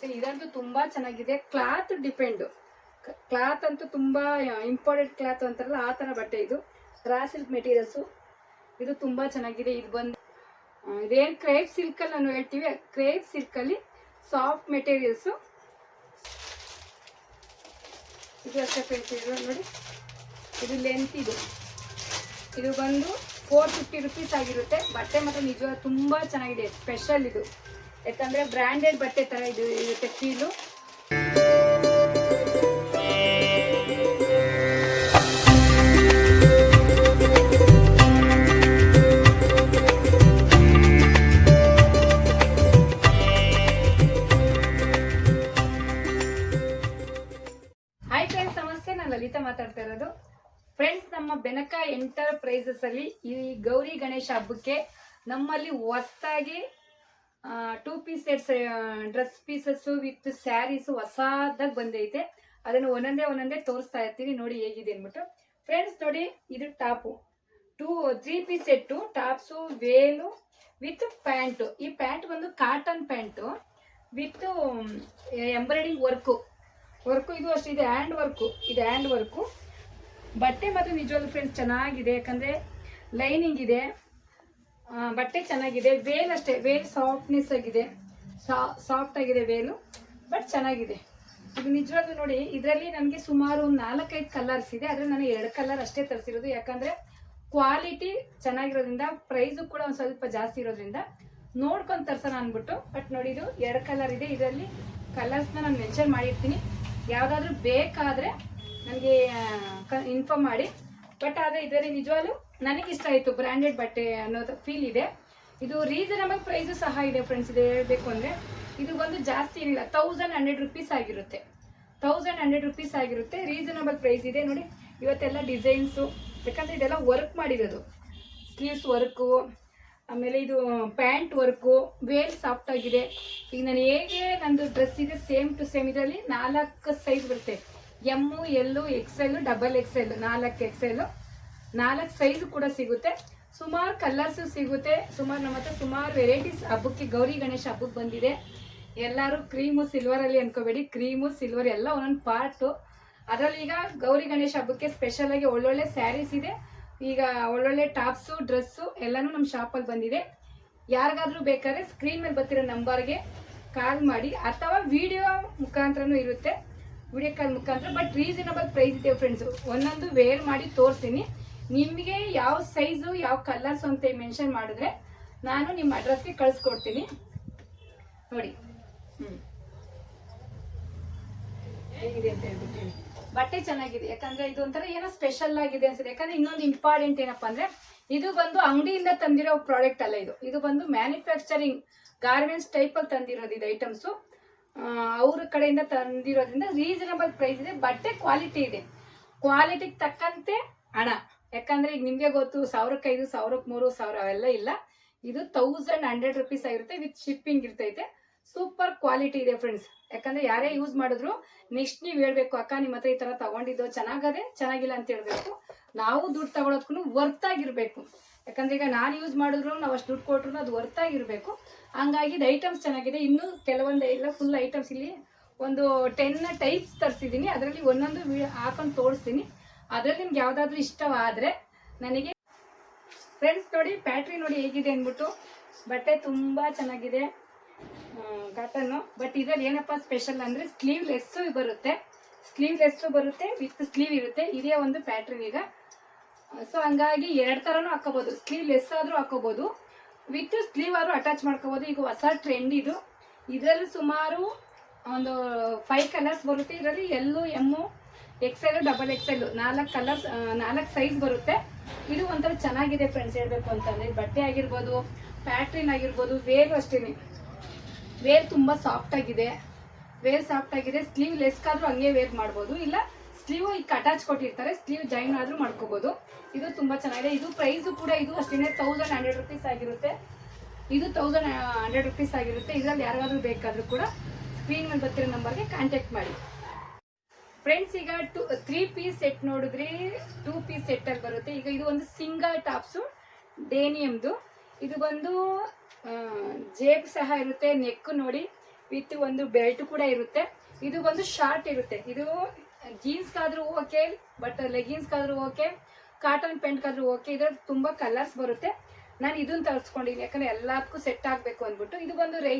ತೋರಿಸಿ ಇದಂತೂ ತುಂಬಾ ಚೆನ್ನಾಗಿದೆ. Cloth depend. ಕ್ಲಾತ್ ಅಂತೂ ತುಂಬಾ ಇಂಪಾರ್ಟೆಂಟ್ ಕ್ಲಾತ್ ಅಂತಾರಲ್ಲ, ಆ ಥರ ಬಟ್ಟೆ ಇದು. ರಾ ಸಿಲ್ಕ್ ಮೆಟೀರಿಯಲ್ಸು ಇದು ತುಂಬಾ ಚೆನ್ನಾಗಿದೆ. ಇದು ಬಂದು ಇದೇನು ಕ್ರೇಪ್ ಸಿಲ್ಕ್ ಅಲ್ಲಿ ನಾವು ಹೇಳ್ತೀವಿ. ಕ್ರೇಪ್ ಸಿಲ್ಕ್ ಅಲ್ಲಿ ಸಾಫ್ಟ್ ಮೆಟೀರಿಯಲ್ಸು ಇದು ಅಷ್ಟೇ ಫ್ರೆಂಡ್ಸ್ ನೋಡಿ. ಇದು ಲೆಂತ್ ಇದು. ಇದು ಬಂದು ಫೋರ್ ಫಿಫ್ಟಿ ರುಪೀಸ್ ಆಗಿರುತ್ತೆ. ಬಟ್ಟೆ ಮಾತ್ರ ನಿಜವಾಗ ತುಂಬಾ ಚೆನ್ನಾಗಿದೆ. ಸ್ಪೆಷಲ್ ಇದು. ಯಾಕಂದ್ರೆ ಬ್ರ್ಯಾಂಡೆಡ್ ಬಟ್ಟೆ ತರ ಇದು ಇರುತ್ತೆ ಫೀಲು ಹಾಯ್ ಫ್ರೆಂಡ್ಸ್ ನಾನು ಲಲಿತಾ ಮಾತಾಡ್ತಾ ಇರೋದು. ಫ್ರೆಂಡ್ಸ್ ನಮ್ಮ ಬೆನಕ ಎಂಟರ್ಪ್ರೈಸಸ್ ಅಲ್ಲಿ ಈ ಗೌರಿ ಗಣೇಶ ಹಬ್ಬಕ್ಕೆ ನಮ್ಮಲ್ಲಿ ಹೊಸದಾಗಿ two piece sets dress pieces with sarees ಹೊಸದಾಗಿ ಬಂದೈತೆ. ಅದನ್ನು ಒಂದೊಂದೇ ಒಂದೊಂದೇ ತೋರಿಸ್ತಾ ಇರ್ತೀನಿ. ನೋಡಿ ಹೇಗಿದೆ ಅಂದ್ಬಿಟ್ಟು. ಫ್ರೆಂಡ್ಸ್ ನೋಡಿ ಇದು top two three piece set tops veil with pant ಈ ಪ್ಯಾಂಟ್ ಬಂದು cotton pant with embroidering work work ಇದು ಅಷ್ಟು, ಇದು ಹ್ಯಾಂಡ್ ವರ್ಕು ಇದು ಹ್ಯಾಂಡ್ ವರ್ಕು ಬಟ್ಟೆ ಮಾತ್ರ ನಿಜವಾಗ್ಲೂ ಫ್ರೆಂಡ್ಸ್ ಚೆನ್ನಾಗಿದೆ. ಯಾಕಂದರೆ ಲೈನಿಂಗ್ ಇದೆ. ಬಟ್ಟೆ ಚೆನ್ನಾಗಿದೆ. ವೇಲ್ ಅಷ್ಟೇ. ವೇಲ್ ಸಾಫ್ಟ್ನೆಸ್ ಆಗಿದೆ. ಸಾಫ್ಟ್ ಆಗಿದೆ ವೇಲು ಬಟ್ ಚೆನ್ನಾಗಿದೆ. ಇದು ನಿಜವಾಗ್ಲೂ ನೋಡಿ, ಇದರಲ್ಲಿ ನನಗೆ ಸುಮಾರು ಒಂದು ನಾಲ್ಕೈದು ಕಲರ್ಸ್ ಇದೆ. ಆದರೆ ನಾನು ಎರಡು ಕಲರ್ ಅಷ್ಟೇ ತರಿಸಿರೋದು. ಯಾಕಂದರೆ ಕ್ವಾಲಿಟಿ ಚೆನ್ನಾಗಿರೋದ್ರಿಂದ ಪ್ರೈಸು ಕೂಡ ಒಂದು ಸ್ವಲ್ಪ ಜಾಸ್ತಿ ಇರೋದ್ರಿಂದ ನೋಡ್ಕೊಂಡು ತರ್ಸೋಣ ಅಂದ್ಬಿಟ್ಟು ಬಟ್ ನೋಡಿ ಇದು ಎರಡು ಕಲರ್ ಇದೆ. ಇದರಲ್ಲಿ ಕಲರ್ಸ್ನ ನಾನು ಮೆನ್ಷನ್ ಮಾಡಿರ್ತೀನಿ. ಯಾವುದಾದ್ರೂ ಬೇಕಾದರೆ ನನಗೆ ಇನ್ಫಾರ್ಮ್ ಮಾಡಿ. ಬಟ್ ಆದರೆ ಇದರಲ್ಲಿ ನಿಜವಾಗ್ಲೂ ನನಗೆ ಇಷ್ಟ ಆಯಿತು ಬ್ರ್ಯಾಂಡೆಡ್ ಬಟ್ಟೆ ಅನ್ನೋದು ಫೀಲ್ ಇದೆ. ಇದು ರೀಸನಬಲ್ ಪ್ರೈಸು ಸಹ ಇದೆ ಫ್ರೆಂಡ್ಸ್ ಇದು ಹೇಳಬೇಕು ಅಂದರೆ ಇದು ಬಂದು ಜಾಸ್ತಿ ಏನಿಲ್ಲ ತೌಸಂಡ್ ಹಂಡ್ರೆಡ್ ರುಪೀಸ್ ಆಗಿರುತ್ತೆ. ತೌಸಂಡ್ ಹಂಡ್ರೆಡ್ ರುಪೀಸ್ ಆಗಿರುತ್ತೆ ರೀಸನಬಲ್ ಪ್ರೈಸ್ ಇದೆ. ನೋಡಿ, ಇವತ್ತೆಲ್ಲ ಡಿಸೈನ್ಸು ಯಾಕಂದರೆ ಇದೆಲ್ಲ ವರ್ಕ್ ಮಾಡಿರೋದು. ಸ್ಲೀವ್ಸ್ ವರ್ಕು ಆಮೇಲೆ ಇದು ಪ್ಯಾಂಟ್ ವರ್ಕು ವೇಲ್ ಸಾಫ್ಟ್ ಆಗಿದೆ. ಈಗ ನಾನು ಹೇಗೆ ನಂದು ಡ್ರೆಸ್ ಇದೆ ಸೇಮ್ ಟು ಸೇಮ್ ಇದರಲ್ಲಿ ನಾಲ್ಕು ಸೈಜ್ ಬರುತ್ತೆ. M L L double X L ನಾಲ್ಕು ಎಕ್ಸೆಲ್ ನಾಲ್ಕು ಸೈಜ್ ಕೂಡ ಸಿಗುತ್ತೆ. ಸುಮಾರು ಕಲರ್ಸು ಸಿಗುತ್ತೆ. ಸುಮಾರು ನಮ್ಮ ಹತ್ರ ಸುಮಾರು ವೆರೈಟೀಸ್ ಹಬ್ಬಕ್ಕೆ ಗೌರಿ ಗಣೇಶ ಹಬ್ಬಕ್ಕೆ ಬಂದಿದೆ. ಎಲ್ಲರೂ ಕ್ರೀಮು ಸಿಲ್ವರಲ್ಲಿ ಅನ್ಕೋಬೇಡಿ. ಕ್ರೀಮು ಸಿಲ್ವರ್ ಎಲ್ಲ ಒಂದೊಂದು ಪಾರ್ಟು ಅದರಲ್ಲಿ ಈಗ ಗೌರಿ ಗಣೇಶ ಹಬ್ಬಕ್ಕೆ ಸ್ಪೆಷಲಾಗಿ ಒಳ್ಳೊಳ್ಳೆ ಸ್ಯಾರೀಸ್ ಇದೆ. ಈಗ ಒಳ್ಳೊಳ್ಳೆ ಟಾಪ್ಸು ಡ್ರೆಸ್ಸು ಎಲ್ಲನೂ ನಮ್ಮ ಶಾಪಲ್ಲಿ ಬಂದಿದೆ. ಯಾರಿಗಾದ್ರೂ ಬೇಕಾದ್ರೆ ಸ್ಕ್ರೀನ್ ಮೇಲೆ ಬರ್ತಿರೋ ನಂಬರ್ಗೆ ಕಾಲ್ ಮಾಡಿ ಅಥವಾ ವಿಡಿಯೋ ಮುಖಾಂತರನೂ ಇರುತ್ತೆ. ವಿಡಿಯೋ ಕಾಲ್ ಮುಖಾಂತರ. ಬಟ್ ರೀಸನಬಲ್ ಪ್ರೈಸ್ ಇದೆ ಫ್ರೆಂಡ್ಸು ಒಂದೊಂದು ವೇರ್ ಮಾಡಿ ತೋರಿಸ್ತೀನಿ. ನಿಮಗೆ ಯಾವ ಸೈಜು ಯಾವ ಕಲರ್ಸ್ ಅಂತ ಮೆನ್ಷನ್ ಮಾಡಿದ್ರೆ ನಾನು ನಿಮ್ಮ ಅಡ್ರೆಸ್ಗೆ ಕಳಿಸ್ಕೊಡ್ತೀನಿ. ನೋಡಿ. ಹೇಳ್ಬಿಟ್ಟು ಬಟ್ಟೆ ಚೆನ್ನಾಗಿದೆ. ಯಾಕಂದ್ರೆ ಇದು ಒಂಥರ ಏನೋ ಸ್ಪೆಷಲ್ ಆಗಿದೆ ಅನ್ಸುತ್ತೆ. ಯಾಕಂದ್ರೆ ಇನ್ನೊಂದು ಇಂಪಾರ್ಟೆಂಟ್ ಏನಪ್ಪಾ ಅಂದ್ರೆ ಇದು ಬಂದು ಅಂಗಡಿಯಿಂದ ತಂದಿರೋ ಪ್ರಾಡಕ್ಟ್ ಅಲ್ಲ ಇದು. ಇದು ಬಂದು ಮ್ಯಾನುಫ್ಯಾಕ್ಚರಿಂಗ್ ಗಾರ್ಮೆಂಟ್ಸ್ ಟೈಪ್ ಅಲ್ಲಿ ತಂದಿರೋದು ಇದು ಐಟಮ್ಸು ಅವ್ರ ಕಡೆಯಿಂದ ತಂದಿರೋದ್ರಿಂದ ರೀಸನಬಲ್ ಪ್ರೈಸ್ ಇದೆ. ಬಟ್ಟೆ ಕ್ವಾಲಿಟಿ ಇದೆ. ಕ್ವಾಲಿಟಿಗೆ ತಕ್ಕಂತೆ ಹಣ. ಯಾಕಂದ್ರೆ ಈಗ ನಿಮ್ಗೆ ಗೊತ್ತು ಸಾವಿರಕ್ಕೈದು ಸಾವಿರಕ್ಕೆ ಮೂರು, ಸಾವಿರ ಅವೆಲ್ಲ ಇಲ್ಲ. ಇದು ತೌಸಂಡ್ ಹಂಡ್ರೆಡ್ ರುಪೀಸ್ ಆಗಿರುತ್ತೆ, ವಿತ್ ಶಿಪ್ಪಿಂಗ್ ಇರ್ತೈತೆ. ಸೂಪರ್ ಕ್ವಾಲಿಟಿ ಇದೆ ಫ್ರೆಂಡ್ಸ್ ಯಾಕಂದ್ರೆ ಯಾರೇ ಯೂಸ್ ಮಾಡಿದ್ರು ನೆಕ್ಸ್ಟ್ ನೀವು ಹೇಳ್ಬೇಕು, ಅಕ್ಕ ನಿಮ್ಮ ಹತ್ರ ಈ ತರ ತಗೊಂಡಿದ್ದು, ಚೆನ್ನಾಗದೆ, ಚೆನ್ನಾಗಿಲ್ಲ ಅಂತ ಹೇಳ್ಬೇಕು. ನಾವು ದುಡ್ಡು ತಗೊಳೋದ್ಕು ವರ್ತ್ ಆಗಿರ್ಬೇಕು ಯಾಕಂದ್ರೆ ಈಗ ನಾನು ಯೂಸ್ ಮಾಡಿದ್ರು, ನಾವು ಅಷ್ಟು ದುಡ್ಡು ಕೊಟ್ರು ಅದು ವರ್ತ್ ಆಗಿರ್ಬೇಕು ಹಂಗಾಗಿ ಇದು ಐಟಮ್ಸ್ ಚೆನ್ನಾಗಿದೆ. ಇನ್ನೂ ಕೆಲವೊಂದು ಎಲ್ಲ ಫುಲ್ ಐಟಮ್ಸ್ ಇಲ್ಲಿ ಒಂದು ಟೆನ್ ಟೈಪ್ಸ್ ತರಿಸಿದ್ದೀನಿ. ಅದರಲ್ಲಿ ಒಂದೊಂದು ಹಾಕೊಂಡು ತೋರಿಸ್ತೀನಿ. ಅದರಲ್ಲಿ ನಿಮ್ಗೆ ಯಾವ್ದಾದ್ರು ಇಷ್ಟವಾದ್ರೆ ನನಗೆ ಫ್ರೆಂಡ್ಸ್ ನೋಡಿ ಪ್ಯಾಟ್ರಿ ನೋಡಿ ಹೇಗಿದೆ ಅಂದ್ಬಿಟ್ಟು ಬಟ್ಟೆ ತುಂಬಾ ಚೆನ್ನಾಗಿದೆ ಕಾಟನ್ನು ಬಟ್ ಇದ್ರಲ್ಲಿ ಏನಪ್ಪ ಸ್ಪೆಷಲ್ ಅಂದ್ರೆ ಸ್ಲೀವ್ ಲೆಸ್ ಬರುತ್ತೆ. ಸ್ಲೀವ್ ಲೆಸ್ ಬರುತ್ತೆ ವಿತ್ ಸ್ಲೀವ್ ಇರುತ್ತೆ. ಇದೇ ಒಂದು ಪ್ಯಾಟ್ರನ್ ಈಗ. ಸೊ ಹಂಗಾಗಿ ಎರಡು ಹಾಕೋಬೋದು ಸ್ಲೀವ್ ಲೆಸ್ ಆದರೂ ಹಾಕೋಬೋದು ವಿತ್ ಸ್ಲೀವ್ ಆದ್ರೂ ಅಟ್ಯಾಚ್ ಮಾಡ್ಕೋಬೋದು. ಈಗ ಹೊಸ ಟ್ರೆಂಡ್ ಇದು. ಇದರಲ್ಲಿ ಸುಮಾರು ಒಂದು ಫೈವ್ ಕಲರ್ಸ್ ಬರುತ್ತೆ. ಇದರಲ್ಲಿ L M XL double XL ನಾಲ್ಕು ಕಲರ್ಸ್ ನಾಲ್ಕು ಸೈಜ್ ಬರುತ್ತೆ. ಇದು ಒಂಥರ ಚೆನ್ನಾಗಿದೆ ಫ್ರೆಂಡ್ಸ್ ಹೇಳ್ಬೇಕು ಅಂತಂದ್ರೆ, ಬಟ್ಟೆ ಆಗಿರ್ಬೋದು ಪ್ಯಾಟ್ರಿನ್ ಆಗಿರ್ಬೋದು ವೇರ್ ಅಷ್ಟೇ ವೇರ್ ತುಂಬ ಸಾಫ್ಟ್ ಆಗಿದೆ. ವೇರ್ ಸಾಫ್ಟ್ ಆಗಿದೆ. ಸ್ಲೀವ್ ಲೆಸ್ಗಾದ್ರೂ ಹಂಗೆ ವೇರ್ ಮಾಡ್ಬೋದು. ಇಲ್ಲ ಸ್ಲೀವ್ ಈಗ ಅಟ್ಯಾಚ್ ಕೊಟ್ಟಿರ್ತಾರೆ ಸ್ಲೀವ್ ಜಾಯಿನ್ ಆದ್ರೂ ಮಾಡ್ಕೋಬಹುದು ಇದು ತುಂಬಾ ಚೆನ್ನಾಗಿದೆ. ಇದು ಪ್ರೈಸ್ ಕೂಡ ಇದು ಅಷ್ಟೇ ತೌಸಂಡ್ ಹಂಡ್ರೆಡ್ ರುಪೀಸ್ ಆಗಿರುತ್ತೆ. ಇದು ತೌಸಂಡ್ ಹಂಡ್ರೆಡ್ ರುಪೀಸ್ ಆಗಿರುತ್ತೆ. ಇದ್ರಲ್ಲಿ ಯಾರಿಗಾದ್ರೂ ಬೇಕಾದ್ರೂ ಕೂಡ ಸ್ಕ್ರೀನ್ ಮೇಲೆ ಬರ್ತಿರೋ ನಂಬರ್ಗೆ ಕಾಂಟ್ಯಾಕ್ಟ್ ಮಾಡಿ. ಫ್ರೆಂಡ್ಸ್ ಈಗ ಟೂ ತ್ರೀ ಪೀಸ್ ಸೆಟ್ ನೋಡಿದ್ರಿ ಟೂ ಪೀಸ್ ಸೆಟ್ ಅಲ್ಲಿ ಬರುತ್ತೆ. ಈಗ ಇದು ಒಂದು ಸಿಂಗಲ್ ಟಾಪ್ಸು ಡೇನಿಯಮ್ದು ಇದು ಬಂದು ಜೇಬ್ ಸಹ ಇರುತ್ತೆ ನೆಕ್ ನೋಡಿ ವಿತ್ ಒಂದು ಬೆಲ್ಟ್ ಕೂಡ ಇರುತ್ತೆ. ಇದು ಬಂದು ಶಾರ್ಟ್ ಇರುತ್ತೆ. ಇದು ಜೀನ್ಸ್ಗಾದ್ರೂ ಓಕೆ ಬಟ್ ಲೆಗಿನ್ಸ್ಗಾದ್ರೂ ಓಕೆ ಕಾಟನ್ ಪ್ಯಾಂಟ್ಗಾದ್ರೂ ಓಕೆ ಇದ್ರಲ್ಲಿ ತುಂಬ ಕಲರ್ಸ್ ಬರುತ್ತೆ. ನಾನು ಇದನ್ನು ತರಿಸ್ಕೊಂಡಿದ್ದೀನಿ. ಯಾಕಂದ್ರೆ ಎಲ್ಲದಕ್ಕೂ ಸೆಟ್ ಆಗಬೇಕು ಅಂದ್ಬಿಟ್ಟು. ಇದು ಬಂದು ರೈ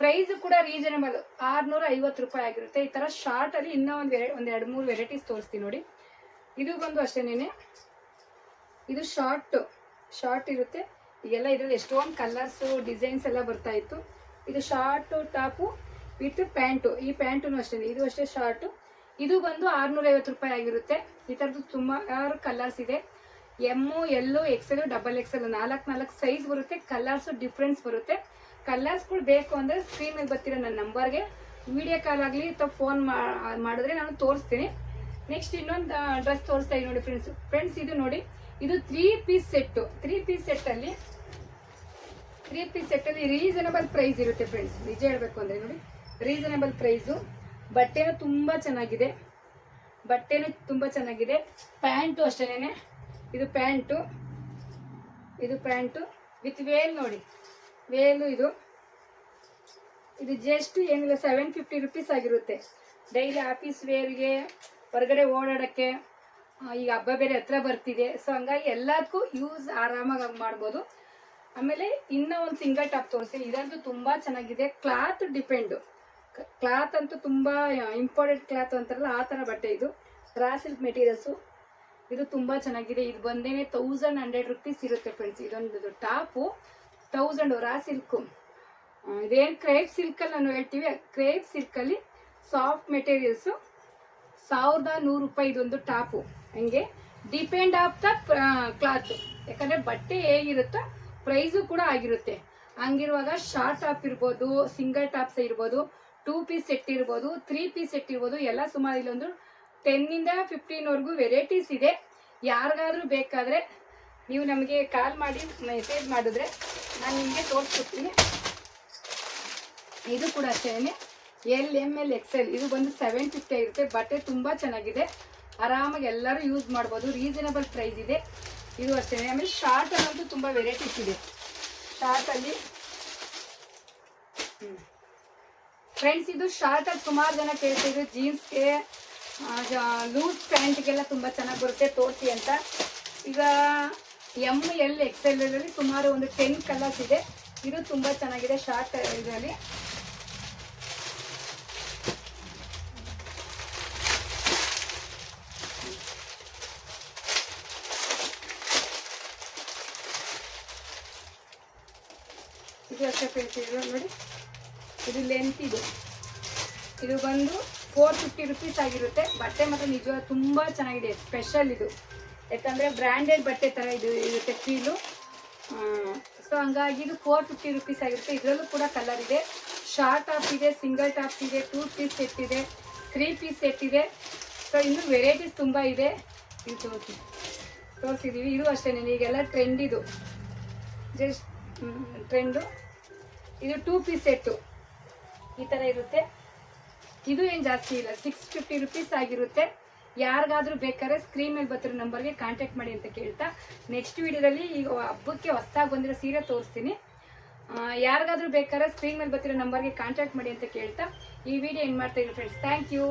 ಪ್ರೈಸ್ ಕೂಡ ರೀಸನಬಲ್. ಆರ್ನೂರ ಐವತ್ತು ರೂಪಾಯಿ ಆಗಿರುತ್ತೆ. ಈ ಥರ ಶಾರ್ಟಲ್ಲಿ ಇನ್ನೂ ಒಂದು ಒಂದು ಎರಡು ಮೂರು ವೆರೈಟೀಸ್ ತೋರಿಸ್ತೀನಿ ನೋಡಿ. ಇದು ಬಂದು ಅಷ್ಟೇನೆ ಇದು ಶಾರ್ಟ್. ಶಾರ್ಟ್ ಇರುತ್ತೆ. ಈಗೆಲ್ಲ ಇದರಲ್ಲಿ ಎಷ್ಟೊಂದು ಕಲರ್ಸು, ಡಿಸೈನ್ಸ್ ಎಲ್ಲ ಬರ್ತಾ ಇತ್ತು. ಇದು ಶಾರ್ಟ್ ಟಾಪು ವಿತ್ ಪ್ಯಾಂಟು. ಈ ಪ್ಯಾಂಟು ಅಷ್ಟೇ ಇದು ಅಷ್ಟೇ ಶಾರ್ಟು. ಇದು ಬಂದು ಆರ್ನೂರ ಐವತ್ತು ರೂಪಾಯಿ ಆಗಿರುತ್ತೆ. ಈ ಥರದ್ದು ಸುಮಾರು ಕಲರ್ಸ್ ಇದೆ. ಎಮ್ಮು, ಎಲ್ಲು ಎಕ್ಸೆಲ್ ಡಬಲ್ ಎಕ್ಸ್ ಎಲ್ ನಾಲ್ಕು ನಾಲ್ಕು ಸೈಜ್ ಬರುತ್ತೆ. ಕಲರ್ಸು ಡಿಫ್ರೆನ್ಸ್ ಬರುತ್ತೆ. ಕಲರ್ಸ್ಗಳು ಬೇಕು ಅಂದರೆ ಸ್ಕ್ರೀನ್ ಮೇಲೆ ಬರ್ತಿರೋ ನನ್ನ ನಂಬರ್ಗೆ ವಿಡಿಯೋ ಕಾಲ್ ಆಗಲಿ ಅಥವಾ ಫೋನ್ ಮಾಡಿದ್ರೆ ನಾನು ತೋರಿಸ್ತೀನಿ. ನೆಕ್ಸ್ಟ್ ಇನ್ನೊಂದು ಡ್ರೆಸ್ ತೋರಿಸ್ತಾ ಇದ್ದೀನಿ ನೋಡಿ ಫ್ರೆಂಡ್ಸ್ ಫ್ರೆಂಡ್ಸ್ ಇದು ನೋಡಿ. ಇದು three piece set three piece ಸೆಟ್ಟಲ್ಲಿ three piece ಸೆಟ್ಟಲ್ಲಿ ರೀಸನಬಲ್ ಪ್ರೈಸ್ ಇರುತ್ತೆ ಫ್ರೆಂಡ್ಸ್ ನಿಜ ಹೇಳಬೇಕು ಅಂದರೆ ನೋಡಿ. ರೀಸನಬಲ್ ಪ್ರೈಸು ಬಟ್ಟೆನೂ ತುಂಬ ಚೆನ್ನಾಗಿದೆ. ಬಟ್ಟೆನೂ ತುಂಬ ಚೆನ್ನಾಗಿದೆ. ಪ್ಯಾಂಟು ಅಷ್ಟೇನೆ. ಇದು ಪ್ಯಾಂಟು. ಇದು ಪ್ಯಾಂಟು ವಿತ್ ವೇಲ್ ನೋಡಿ. ವೇಲು ಇದು. ಇದು ಜಸ್ಟ್ ಏನಿಲ್ಲ ಸೆವೆನ್ ಫಿಫ್ಟಿ ರುಪೀಸ್ ಆಗಿರುತ್ತೆ. ಡೈಲಿ ಆಫೀಸ್ ವೇರ್ಗೆ ಹೊರಗಡೆ ಓಡಾಡೋಕ್ಕೆ ಈಗ ಹಬ್ಬ ಬೇರೆ ಹತ್ರ ಬರ್ತಿದೆ. ಸೊ ಹಂಗಾಗಿ ಎಲ್ಲದಕ್ಕೂ ಯೂಸ್ ಆರಾಮಾಗಿ ಮಾಡ್ಬೋದು. ಆಮೇಲೆ ಇನ್ನೂ ಒಂದು ಸಿಂಗಲ್ ಟಾಪ್ ತೋರಿಸ್ತೀನಿ. ಇದಂತೂ ತುಂಬ ಚೆನ್ನಾಗಿದೆ. ಕ್ಲಾತ್ ಡಿಪೆಂಡು ಕ್ಲಾತ್ ಅಂತೂ ತುಂಬ ಇಂಪಾರ್ಟೆಂಟ್ ಕ್ಲಾತ್ ಅಂತಾರಲ್ಲ, ಆ ಥರ ಬಟ್ಟೆ ಇದು. ರಾ ಸಿಲ್ಕ್ ಮೆಟೀರಿಯಲ್ಸು ಇದು ತುಂಬ ಚೆನ್ನಾಗಿದೆ. ಇದು ಬಂದೇನೆ ತೌಸಂಡ್ ಹಂಡ್ರೆಡ್ ರುಪೀಸ್ ಇರುತ್ತೆ ಫ್ರೆಂಡ್ಸ್ ಇದೊಂದು ಟಾಪು ತೌಸಂಡು ರಾ ಸಿಲ್ಕು ಇದೇನು ಕ್ರೇಪ್ ಸಿಲ್ಕಲ್ಲಿ ನಾನು ಹೇಳ್ತೀವಿ. ಕ್ರೇಪ್ ಸಿಲ್ಕಲ್ಲಿ ಸಾಫ್ಟ್ ಮೆಟೀರಿಯಲ್ಸು ಸಾವಿರದ ನೂರು ರೂಪಾಯಿ ಇದೊಂದು ಟಾಪು ಹಂಗೆ ಡಿಪೆಂಡ್ ಆಫ್ ದ ಕ್ಲಾತ್ ಯಾಕಂದರೆ ಬಟ್ಟೆ ಹೇಗಿರುತ್ತೋ ಪ್ರೈಸು ಕೂಡ ಆಗಿರುತ್ತೆ. ಹಂಗಿರುವಾಗ ಶಾರ್ಟ್ ಟಾಪ್ ಇರ್ಬೋದು ಸಿಂಗಲ್ ಟಾಪ್ಸ್ ಇರ್ಬೋದು ಟೂ ಪೀಸ್ ಸೆಟ್ ಇರ್ಬೋದು ತ್ರೀ ಪೀಸ್ ಸೆಟ್ ಇರ್ಬೋದು, ಎಲ್ಲ ಸುಮಾರು ಇಲ್ಲೊಂದು ಟೆನ್ನಿಂದ ಫಿಫ್ಟೀನ್ವರೆಗೂ ವೆರೈಟೀಸ್ ಇದೆ. ಯಾರಿಗಾದರೂ ಬೇಕಾದರೆ ನೀವು ನಮಗೆ ಕಾಲ್ ಮಾಡಿ ಮೆಸೇಜ್ ಮಾಡಿದ್ರೆ ನಾನು ನಿಮಗೆ ತೋರಿಸ್ಕೊಡ್ತೀನಿ. ಇದು ಕೂಡ ಅಷ್ಟೇ ಎಲ್ ಎಂ ಎಲ್ ಎಕ್ಸೆಲ್ ಇದು ಬಂದು ಸೆವೆನ್ ಫಿಫ್ಟಿ ಇರುತ್ತೆ ಬಟ್ಟೆ ತುಂಬ ಚೆನ್ನಾಗಿದೆ. ಆರಾಮಾಗಿ ಎಲ್ಲರೂ ಯೂಸ್ ಮಾಡ್ಬೋದು. ರೀಸನಬಲ್ ಪ್ರೈಸ್ ಇದೆ. ಇದು ಅಷ್ಟೇ ಆಮೇಲೆ ಶಾರ್ಟ್ ಅನ್ನೋದು ತುಂಬ ವೆರೈಟೀಸ್ ಇದೆ. ಶಾರ್ಟಲ್ಲಿ ಫ್ರೆಂಡ್ಸ್ ಇದು ಶಾರ್ಟಲ್ಲಿ ಸುಮಾರು ಜನ ಕೇಳ್ತಿದ್ರು. ಜೀನ್ಸ್ಗೆ ಲೂಸ್ ಪ್ಯಾಂಟ್ಗೆಲ್ಲ ತುಂಬ ಚೆನ್ನಾಗಿ ಬರುತ್ತೆ. ತೋರಿಸಿ ಅಂತ. ಈಗ ಎಂ ಎಲ್ ಎಕ್ಸೆಲ್ ಅಲ್ಲಿ ಸುಮಾರು ಒಂದು ಟೆನ್ ಕಲರ್ಸ್ ಇದೆ. ಇದು ತುಂಬಾ ಚೆನ್ನಾಗಿದೆ ಶಾರ್ಟ್ ಇದರಲ್ಲಿ. ಇದು ನೋಡಿ. ಇದು ಲೆಂತ್ ಇದು. ಇದು ಬಂದು ಫೋರ್ ಫಿಫ್ಟಿ ರುಪೀಸ್ ಆಗಿರುತ್ತೆ. ಬಟ್ಟೆ ಮಾತ್ರ ನಿಜವಾಗ ತುಂಬ ಚೆನ್ನಾಗಿದೆ ಸ್ಪೆಷಲ್ ಇದು. ಯಾಕಂದರೆ ಬ್ರ್ಯಾಂಡೆಡ್ ಬಟ್ಟೆ ಥರ ಇದು ಇರುತ್ತೆ ಫೀಲು ಸೊ ಹಂಗಾಗಿ ಇದು ಫೋರ್ ಫಿಫ್ಟಿ ರುಪೀಸ್ ಆಗಿರುತ್ತೆ. ಇದರಲ್ಲೂ ಕೂಡ ಕಲರ್ ಇದೆ. ಶಾರ್ಟ್ ಟಾಪ್ ಇದೆ ಸಿಂಗಲ್ ಟಾಪ್ ಇದೆ ಟೂ ಪೀಸ್ ಸೆಟ್ ಇದೆ ತ್ರೀ ಪೀಸ್ ಸೆಟ್ ಇದೆ. ಸೊ ಇನ್ನು ವೆರೈಟೀಸ್ ತುಂಬ ಇದೆ. ಇದು ತೋರಿಸಿ. ತೋರಿಸಿದ್ದೀವಿ ಇದು ಅಷ್ಟೇ ಈಗೆಲ್ಲ ಟ್ರೆಂಡ್ ಇದು. ಜಸ್ಟ್ ಟ್ರೆಂಡು ಇದು ಟೂ ಪೀಸ್ ಸೆಟ್ಟು ಈ ಥರ ಇರುತ್ತೆ. ಇದು ಏನು ಜಾಸ್ತಿ ಇಲ್ಲ. ಸಿಕ್ಸ್ ಫಿಫ್ಟಿ ರುಪೀಸ್ ಆಗಿರುತ್ತೆ. ಯಾರಿಗಾದ್ರೂ ಬೇಕಾದ್ರೆ ಸ್ಕ್ರೀನ್ ಮೇಲೆ ಬರ್ತಿರೋ ನಂಬರ್ಗೆ ಕಾಂಟ್ಯಾಕ್ಟ್ ಮಾಡಿ ಅಂತ ಕೇಳ್ತಾ ನೆಕ್ಸ್ಟ್ ವಿಡಿಯೋದಲ್ಲಿ ಈಗ ಹಬ್ಬಕ್ಕೆ ಹೊಸ್ದಾಗಿ ಬಂದಿರೋ ಸೀರೆ ತೋರಿಸ್ತೀನಿ. ಯಾರಿಗಾದ್ರೂ ಬೇಕಾದ್ರೆ ಸ್ಕ್ರೀನ್ ಮೇಲೆ ಬರ್ತಿರೋ ನಂಬರ್ಗೆ ಕಾಂಟ್ಯಾಕ್ಟ್ ಮಾಡಿ ಅಂತ ಕೇಳ್ತಾ ಈ ವಿಡಿಯೋ ಏನು ಮಾಡ್ತಾ ಫ್ರೆಂಡ್ಸ್ ಥ್ಯಾಂಕ್ ಯು